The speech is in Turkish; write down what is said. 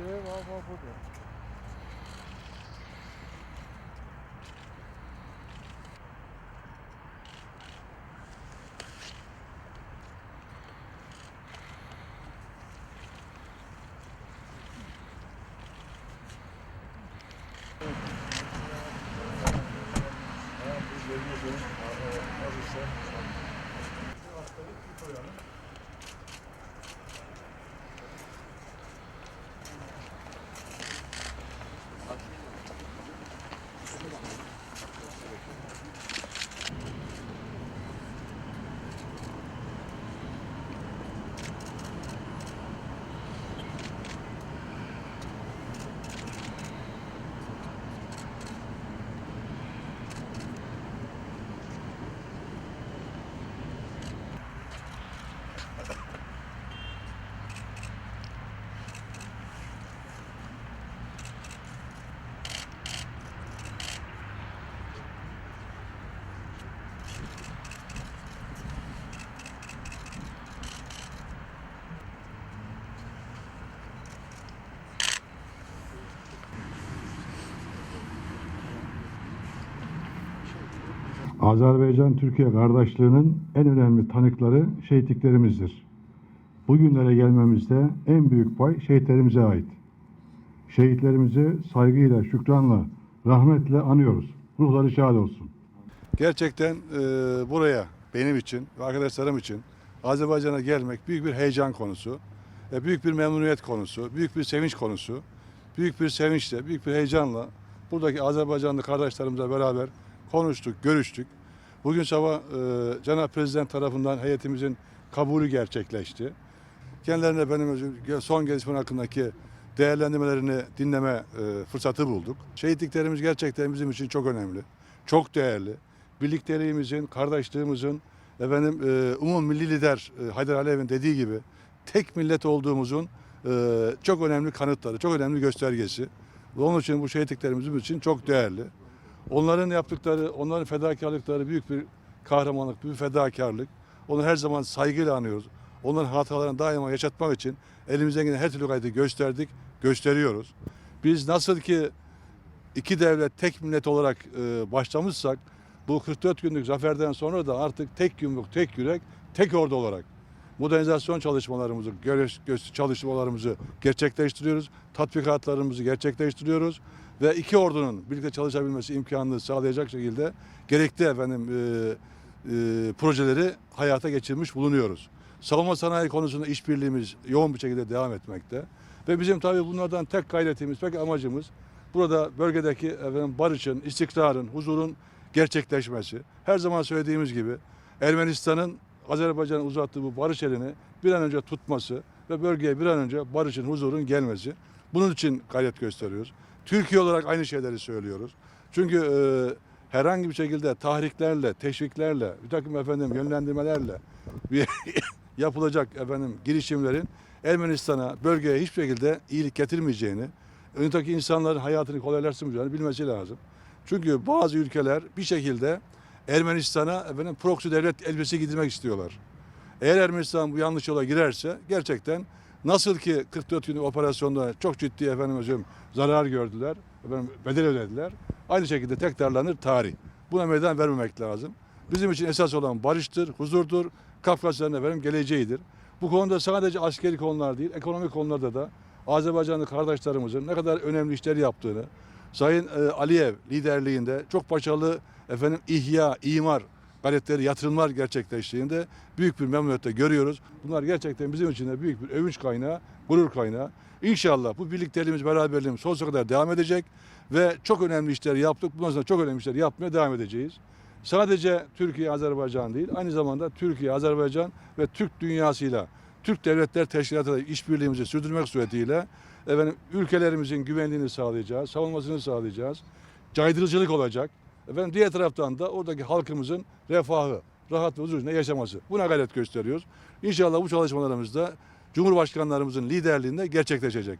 köye var var burada. Azerbaycan-Türkiye kardeşliğinin en önemli tanıkları şehitliklerimizdir. Bugünlere gelmemizde en büyük pay şehitlerimize ait. Şehitlerimizi saygıyla, şükranla, rahmetle anıyoruz. Ruhları şad olsun. Gerçekten e, buraya benim için ve arkadaşlarım için Azerbaycan'a gelmek büyük bir heyecan konusu, e, büyük bir memnuniyet konusu, büyük bir sevinç konusu. Büyük bir sevinçle, büyük bir heyecanla buradaki Azerbaycanlı kardeşlerimizle beraber konuştuk, görüştük. Bugün sabah e, Cenab-ı Prezident tarafından heyetimizin kabulü gerçekleşti. Kendilerine benim son gelişmeler hakkındaki değerlendirmelerini dinleme e, fırsatı bulduk. Şehitliklerimiz gerçekten bizim için çok önemli, çok değerli. Birlikteliğimizin, kardeşliğimizin, efendim e, umum milli lider e, Haydar Aliyev'in dediği gibi tek millet olduğumuzun e, çok önemli kanıtları, çok önemli göstergesi. Onun için bu şehitliklerimiz için çok değerli. Onların yaptıkları, onların fedakarlıkları büyük bir kahramanlık, büyük bir fedakarlık. Onu her zaman saygıyla anıyoruz. Onların hatalarını daima yaşatmak için elimizden gelen her türlü gayreti gösterdik, gösteriyoruz. Biz nasıl ki iki devlet, tek millet olarak e, başlamışsak bu 44 günlük zaferden sonra da artık tek yumruk, tek yürek, tek ordu olarak modernizasyon çalışmalarımızı, çalışmalarımızı gerçekleştiriyoruz. Tatbikatlarımızı gerçekleştiriyoruz ve iki ordunun birlikte çalışabilmesi imkanını sağlayacak şekilde gerekli efendim e, e, projeleri hayata geçirmiş bulunuyoruz. Savunma sanayi konusunda işbirliğimiz yoğun bir şekilde devam etmekte. Ve bizim tabii bunlardan tek gayretimiz, tek amacımız burada bölgedeki efendim barışın, istikrarın, huzurun gerçekleşmesi. Her zaman söylediğimiz gibi Ermenistan'ın Azerbaycan'a uzattığı bu barış elini bir an önce tutması ve bölgeye bir an önce barışın, huzurun gelmesi. Bunun için gayret gösteriyoruz. Türkiye olarak aynı şeyleri söylüyoruz. Çünkü e, herhangi bir şekilde tahriklerle, teşviklerle, bir takım efendim yönlendirmelerle bir yapılacak efendim girişimlerin Ermenistan'a, bölgeye hiçbir şekilde iyilik getirmeyeceğini, öndeki insanların hayatını kolaylaştırmayacağını bilmesi lazım. Çünkü bazı ülkeler bir şekilde Ermenistan'a efendim proxy devlet elbise giydirmek istiyorlar. Eğer Ermenistan bu yanlış yola girerse gerçekten nasıl ki 44 günlük operasyonda çok ciddi efendim özüm zarar gördüler, efendim bedel ödediler. Aynı şekilde tekrarlanır tarih. Buna meydan vermemek lazım. Bizim için esas olan barıştır, huzurdur, Kafkasların efendim geleceğidir. Bu konuda sadece askeri konular değil, ekonomik konularda da Azerbaycanlı kardeşlerimizin ne kadar önemli işler yaptığını, Sayın e, Aliyev liderliğinde çok başarılı efendim ihya, imar gayretleri, yatırımlar gerçekleştiğinde büyük bir memnuniyetle görüyoruz. Bunlar gerçekten bizim için de büyük bir övünç kaynağı, gurur kaynağı. İnşallah bu birlikteliğimiz, beraberliğimiz sonsuza kadar devam edecek ve çok önemli işler yaptık. Bundan sonra çok önemli işler yapmaya devam edeceğiz. Sadece Türkiye, Azerbaycan değil, aynı zamanda Türkiye, Azerbaycan ve Türk dünyasıyla, Türk Devletler Teşkilatı'yla işbirliğimizi sürdürmek suretiyle efendim, ülkelerimizin güvenliğini sağlayacağız, savunmasını sağlayacağız. Caydırıcılık olacak. Efendim, diğer taraftan da oradaki halkımızın refahı, rahat ve huzur içinde yaşaması. Buna gayret gösteriyoruz. İnşallah bu çalışmalarımız da Cumhurbaşkanlarımızın liderliğinde gerçekleşecek.